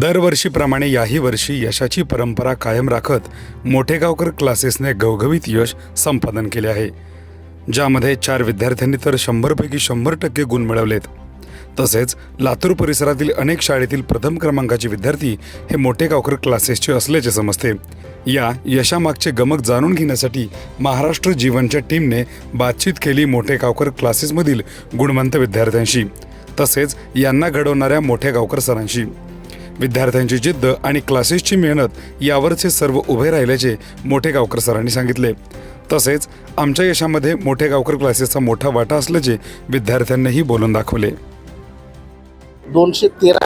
दरवर्षीप्रमाणे याही वर्षी यशाची परंपरा कायम राखत मोठेगावकर क्लासेसने घवघवीत यश संपादन केले आहे. ज्यामध्ये चार विद्यार्थ्यांनी तर शंभरपैकी शंभर टक्के गुण मिळवलेत. तसेच लातूर परिसरातील अनेक शाळेतील प्रथम क्रमांकाचे विद्यार्थी हे मोठेगावकर क्लासेसचे असल्याचे समजते. या यशामागचे गमक जाणून घेण्यासाठी महाराष्ट्र जीवनच्या टीमने बातचीत केली मोठेगावकर क्लासेसमधील गुणवंत विद्यार्थ्यांशी. तसेच यांना घडवणाऱ्या मोठेगावकर सरांशी. विद्यार्थ्यांची जिद्द आणि क्लासेसची मेहनत यावरचे सर्व उभे राहिल्याचे मोठे गावकर सरांनी सांगितले. तसेच आमच्या यशामध्ये मोठे गावकर क्लासेसचा मोठा वाटा असल्याचे विद्यार्थ्यांनीही बोलून दाखवले. दोनशे तेरा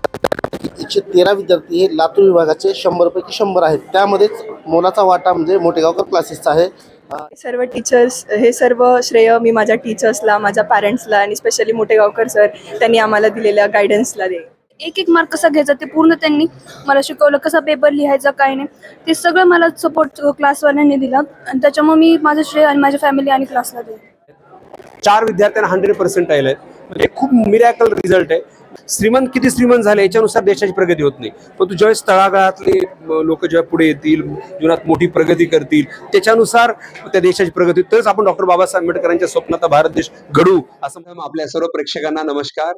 एकशे तेरा विद्यार्थी हे लातूर विभागाचे शंभरपैकी शंभर आहेत. त्यामध्येच मोलाचा वाटा म्हणजे मोठेगावकर क्लासेसचा आहे. सर्व टीचर्स हे सर्व श्रेय मी माझ्या टीचर्सला माझ्या पॅरेंट्सला आणि स्पेशली मोठेगावकर सर त्यांनी आम्हाला दिलेल्या गायडन्सला दे एक एक मार्क कसा घ्यायचा ते पूर्ण त्यांनी मला शिकवलं कसा पेपर लिहायचा काय नाही. ते सगळं मला सपोर्ट क्लासवाल्यांनी दिला आणि त्याच्यामुळे मी माझं श्रेय आणि माझ्या फॅमिली आणि क्लासला देते चार विद्यार्थ्यांना हंड्रेड पर्सेंटाईल आहेत म्हणजे खूप मिरॅकल रिझल्ट आहे. श्रीमंत किती श्रीमंत झाले याच्यानुसार देशाची प्रगती होत नाही. पण तू ज्यावेळेस तळागाळातले लोक जेव्हा पुढे येतील जीवनात मोठी प्रगती करतील त्याच्यानुसार त्या देशाची प्रगती तरच आपण डॉक्टर बाबासाहेब आंबेडकरांच्या स्वप्नाचा भारत देश घडू असं आपल्या सर्व प्रेक्षकांना नमस्कार.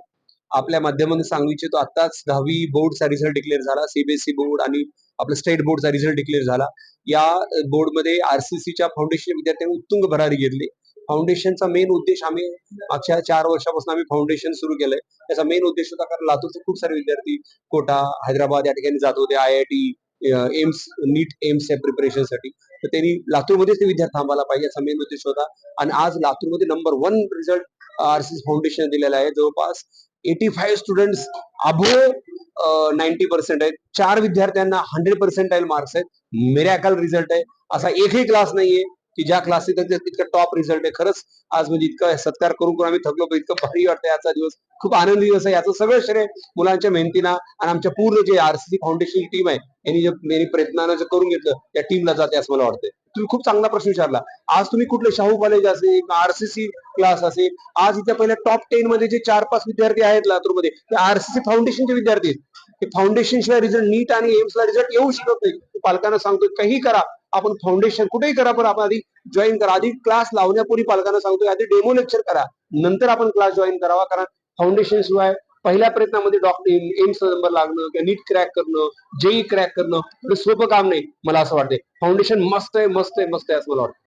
आपल्या माध्यमातून सांगू इच्छितो आताच दहावी बोर्डचा रिझल्ट डिक्लेअर झाला सीबीएसई बोर्ड आणि आपला स्टेट बोर्डचा रिझल्ट डिक्लेअर झाला. या बोर्डमध्ये आरसीसीच्या फाउंडेशन विद्यार्थ्यांनी उत्तुंग भरारी घेतली. फाउंडेशनचा मेन उद्देश आम्ही मागच्या चार वर्षापासून आम्ही फाउंडेशन सुरू केलंय. त्याचा मेन उद्देश होता कारण लातूरचे खूप सारे विद्यार्थी कोटा हैदराबाद या ठिकाणी जात होते I I T AIIMS NEET एम्सच्या प्रिपरेशनसाठी तर त्यांनी लातूरमध्येच ते विद्यार्थी थांबायला पाहिजे असा मेन उद्देश होता. आणि आज लातूरमध्ये number one result RCC foundation दिलेला आहे. जवळपास eighty five student above ninety percent आहेत. चार विद्यार्थ्यांना हंड्रेड पर्सेंटाईल मार्क्स आहेत. मेरॅकल रिझल्ट आहे. असा एकही क्लास नाहीये की ज्या क्लास इतका टॉप रिझल्ट आहे. खरंच आज म्हणजे इतका सत्कार करून करून आम्ही थकलो इतकं भारी वाटतं याचा दिवस. खूप आनंदी दिवस आहे. याचं सगळं श्रेय मुलांच्या मेहनतीना आणि आमच्या पूर्ण जे आरसीसी फाउंडेशन टीम आहे यांनी जे प्रयत्नानं जे करून घेतलं त्या टीमला जाते असं मला वाटतं तुम्ही खूप चांगला प्रश्न विचारला. आज तुम्ही कुठले शाहू कॉलेज असेल आरसीसी क्लास असेल आज इथे पहिल्या टॉप टेन मध्ये जे चार पाच विद्यार्थी आहेत लातूरमध्ये ते आरसीसी फाउंडेशनचे विद्यार्थी आहेत. ते फाउंडेशन शिवाय रिझल्ट नीट आणि एम्सला रिझल्ट येऊ शकत नाही. पालकांना सांगतोय काही करा. आपण फाउंडेशन कुठेही करा पण आपण आधी जॉईन करा. आधी क्लास लावण्यापूर्वी पालकांना सांगतोय आधी डेमो लेक्चर करा. नंतर आपण क्लास जॉईन करावा कारण फाउंडेशन शिवाय पहिल्या प्रयत्नामध्ये डॉक्टर एम्स नंबर लागणं किंवा नीट क्रॅक करणं जेई क्रॅक करणं हे सोपं काम नाही मला असं वाटते फाउंडेशन मस्त आहे मस्त आहे मस्त आहे असं मला वाटतं